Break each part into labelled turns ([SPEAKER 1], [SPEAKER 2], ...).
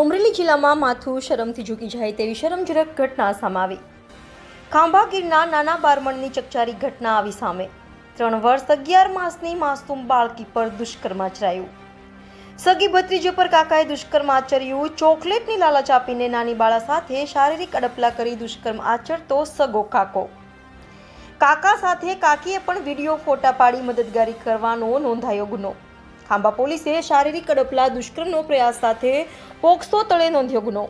[SPEAKER 1] અમરેલી જિલ્લામાં માથું શરમથી ઝૂકી જાય તેવી શરમજનક ઘટના સામે આવી. ખાંભા ગીરના નાના બારમણની ચકચારી ઘટના આવી સામે. ત્રણ વર્ષ અગિયાર માસની માસૂમ બાળકી પર દુષ્કર્મ આચરાયું. સગી ભત્રીજો પર કાકાએ દુષ્કર્મ આચર્યું. ચોકલેટની લાલચ આપીને નાની બાળા સાથે શારીરિક અડપલા કરી દુષ્કર્મ આચરતો સગો કાકો. કાકા સાથે કાકીએ પણ વીડિયો ફોટા પાડી મદદગારી કરવાનો નોંધાયો ગુનો. ખાંભા પોલીસે શારીરિક અડપલા દુષ્કર્મનો પ્રયાસ સાથે પોક્સો તળે નોંધ્યો ગુનો.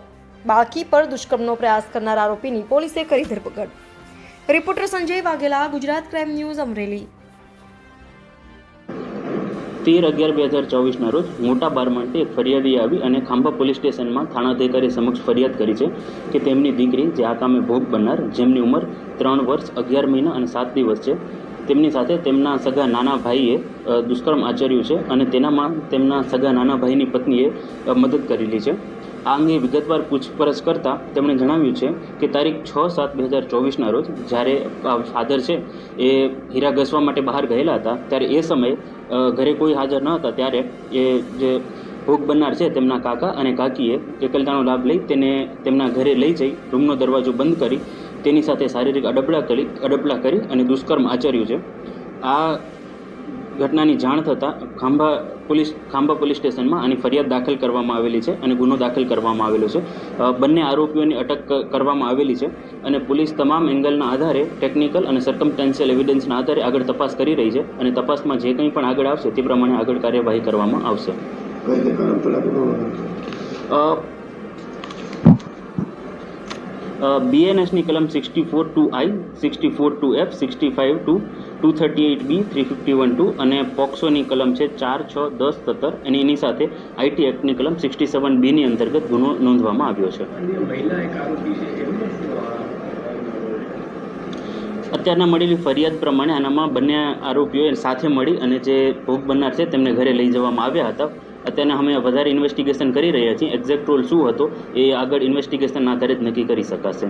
[SPEAKER 1] બાળકી પર દુષ્કર્મનો પ્રયાસ કરનાર આરોપીની પોલીસે કરી ધરપકડ. Reporter Sanjay Vaghela, Gujarat crime news, Amreli.
[SPEAKER 2] તેર અગિયાર બે હજાર ચોવીસના રોજ મોટા બારમાંથી એક ફરિયાદી આવી અને ખાંભા પોલીસ સ્ટેશનમાં થાણાધિકારી સમક્ષ ફરિયાદ કરી છે કે તેમની દીકરી જે આ કામે ભોગ બનનાર, જેમની ઉંમર ત્રણ વર્ષ, અગિયાર મહિના અને સાત દિવસ છે તેમની સાથે તેમના સગા નાના ભાઈએ દુષ્કર્મ આચર્યું છે અને તેનામાં તેમના સગા નાના ભાઈની પત્નીએ મદદ કરેલી છે. આ અંગે વિગતવાર પૂછપરછ કરતાં તેમણે જણાવ્યું છે કે તારીખ છ સાત બે હજાર ચોવીસના રોજ જ્યારે ફાધર છે, એ હીરા ઘસવા માટે બહાર ગયેલા હતા, ત્યારે એ સમયે ઘરે કોઈ હાજર ન હતા, ત્યારે એ જે ભોગ બનનાર છે તેમના કાકા અને કાકીએ એકલતાનો લાભ લઈ તેને તેમના ઘરે લઈ જઈ, રૂમનો દરવાજો બંધ કરી તેની સાથે શારીરિક અડબડા કરી અડબડા કરી અને દુષ્કર્મ આચર્યું છે. આ ઘટનાની જાણ થતાં ખાંભા પોલીસ ખાંભા પોલીસ સ્ટેશનમાં આની ફરિયાદ દાખલ કરવામાં આવેલી છે અને ગુનો દાખલ કરવામાં આવેલો છે. બંને આરોપીઓની અટક કરવામાં આવેલી છે અને પોલીસ તમામ એંગલના આધારે ટેકનિકલ અને સર્કમટેન્શિયલ એવિડન્સના આધારે આગળ તપાસ કરી રહી છે અને તપાસમાં જે કંઈ પણ આગળ આવશે તે પ્રમાણે આગળ કાર્યવાહી કરવામાં આવશે
[SPEAKER 3] કઈ રીતે કલમ પેલા ગુનો
[SPEAKER 2] અ, બીએનએસની કલમ sixty four two I sixty four two F sixty five two two thirty eight B three fifty one two અને પોક્સોની કલમ છે ચાર છ દસ સત્તર અને એની સાથે આઈટી એક્ટની કલમ સિક્સટી સેવન બીની અંતર્ગત ગુનો નોંધવામાં આવ્યો છે
[SPEAKER 3] અન્ય મહિલા એક આરોપી છે એમનું શું આ
[SPEAKER 2] અત્યારના મળેલી ફરિયાદ પ્રમાણે આનામાં બંને આરોપીઓ સાથે મળી અને જે ભોગ બનનાર છે તેમને ઘરે લઈ જવામાં આવ્યા હતા. અત્યારના અમે વધારે ઇન્વેસ્ટિગેશન કરી રહ્યા છીએ. એક્ઝેક્ટ રોલ શું હતો એ આગળ ઇન્વેસ્ટિગેશનના આધારે જ નક્કી કરી શકાશે.